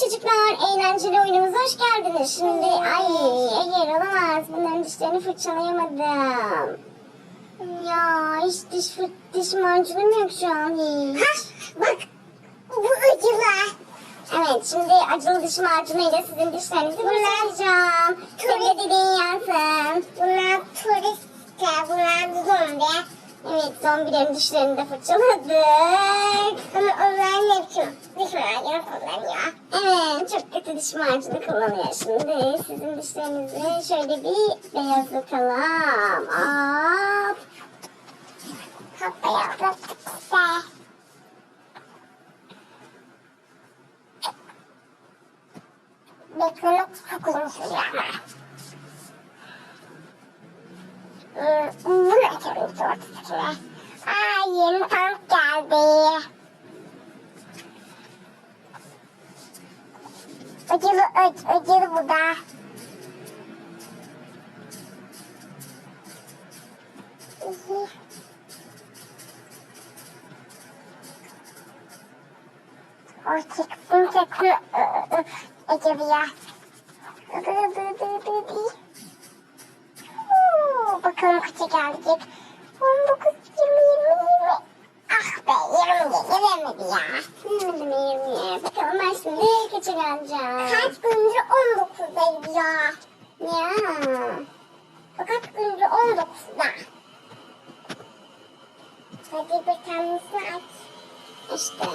çocuklar, eğlenceli oyunumuza hoş geldiniz. Şimdi ay hayır olamaz. Bunların dişlerini fırçalayamadım. Ya hiç diş, fır, diş macunum yok şu an hiç. Bak bu acılar. Evet şimdi acılı diş macunuyla sizin dişlerinizi fırçalayacağım. Sevgili dediğin yansın. Bunlar turistler, bunlar zombi. Evet zombilerin dişlerini de fırçaladık. Ama onlar ne biçim diş macunu kullanıyor. Evet çok kötü diş macunu kullanıyor şimdi. Sizin dişlerinizi şöyle bir beyazlatalım. Hop. Hop beyazlattık işte. Beklemek çok uzun sürüyor ama. Hmm, ortasına. Aa yeni tank geldi. Acılı ac, acılı bu da. İyi. O çıksın çıksın acılıya. Dı dı dı dı dı. Bakalım kaça gelecek. 19, 20, 20, 20. Ah be 20 gelemedi ya. Yürüdüm yürüdüm. Bakalım ben şimdi kaça geleceğim. Kaç gündür 19'daydı ya. Ya. Fakat gündür 19'da. Hadi bir tanesini aç. İşte.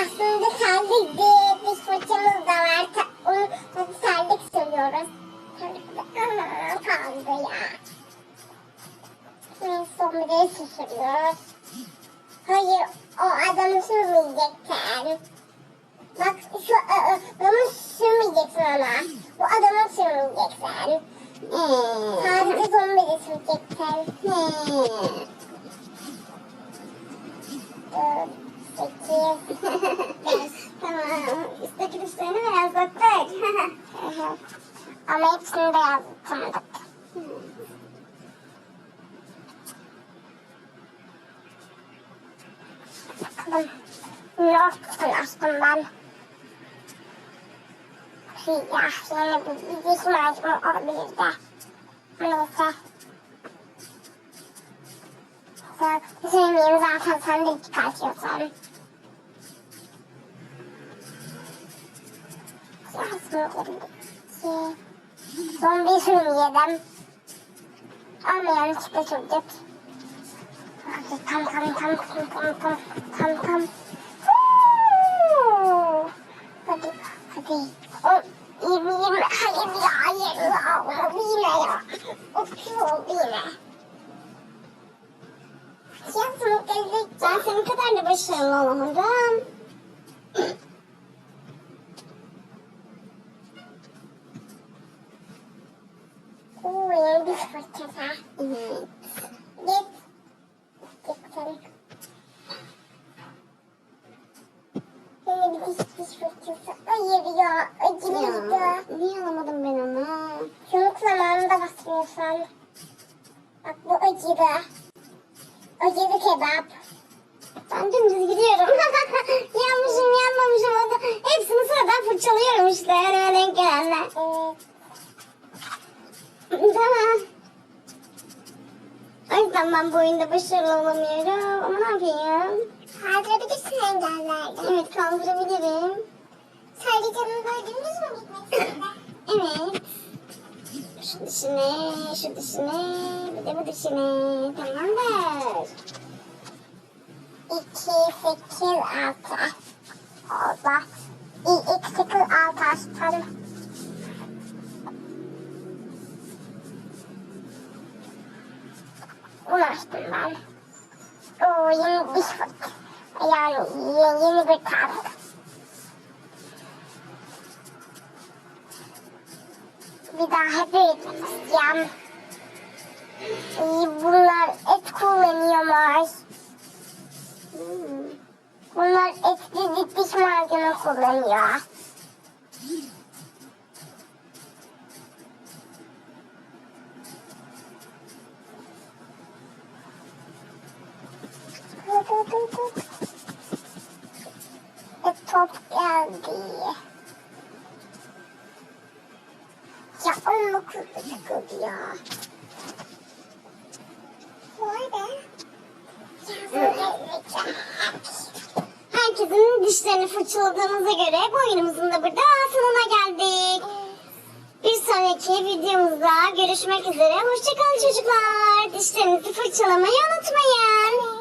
Aslında de diş fırçamız da var. Onu hadi terlik sürüyoruz yandı ya. Kimin sombreyi şişiriyoruz. Hayır o adamı sürmeyeceksin. Bak şu e, e, adamı sürmeyeceksin ama. Bu adamı sürmeyeceksin. Hmm. Sadece zombiyi sürmeyeceksin. Hmm. Dört, sekiz. aşkım. Lost'un aşkım ben. Ya yeni bir ilişkim aşkım olabilir de. Neyse. Yok söylemeyeyim zaten sen de çıkartıyorsun. Yazmıyorum ki. Zombi sürüm yedim. Ama yanlışlıkla çocuk sürdük. Hadi tam tam tam tam tam tam tam tam. Huu! Hadi hadi. O yirmi yirmi hayır ya hayır ya olmadı yine ya. Of oldu yine. Yazma gelecek. Ben senin kadar da başarılı olamadım. Oo yeni diş fırçası. Evet. Git. Gitsin. Yeni bir diş diş fırçası. Ya acılıydı. Ya, niye alamadım ben onu? Yumruk zamanında basmıyorsan. Bak bu acılı. Acılı kebap. Ben dümdüz gidiyorum. Yanmışım yanmamışım. O da hepsini sıradan fırçalıyorum işte. Önüme denk gelenler. Evet. tamam. O yüzden ben bu oyunda başarılı olamıyorum. Ama ne yapayım? Kaldırabilirsin engellerden. Evet kaldırabilirim. Sadece canını doydurmuş mu gitmek? Evet. Şu dişine, şu dişine, bir de bu dişine. Tamamdır. İki, sekiz, altı. İ- İki, sekiz, altı açtım. Bunu açtım ben. Oo, yeni diş fırçası. Yani yeni, bir tat. Bir daha hep üretmek istiyorum. Bunlar et kullanıyormuş. Hmm. Bunlar etli diş macunu kullanıyor. top geldi. Sıkıldı ya. Vay be. Herkesin dişlerini fırçaladığımıza göre bu da burada sonuna geldik. Bir sonraki videomuzda görüşmek üzere. Hoşçakalın çocuklar. Dişlerinizi fırçalamayı unutmayın.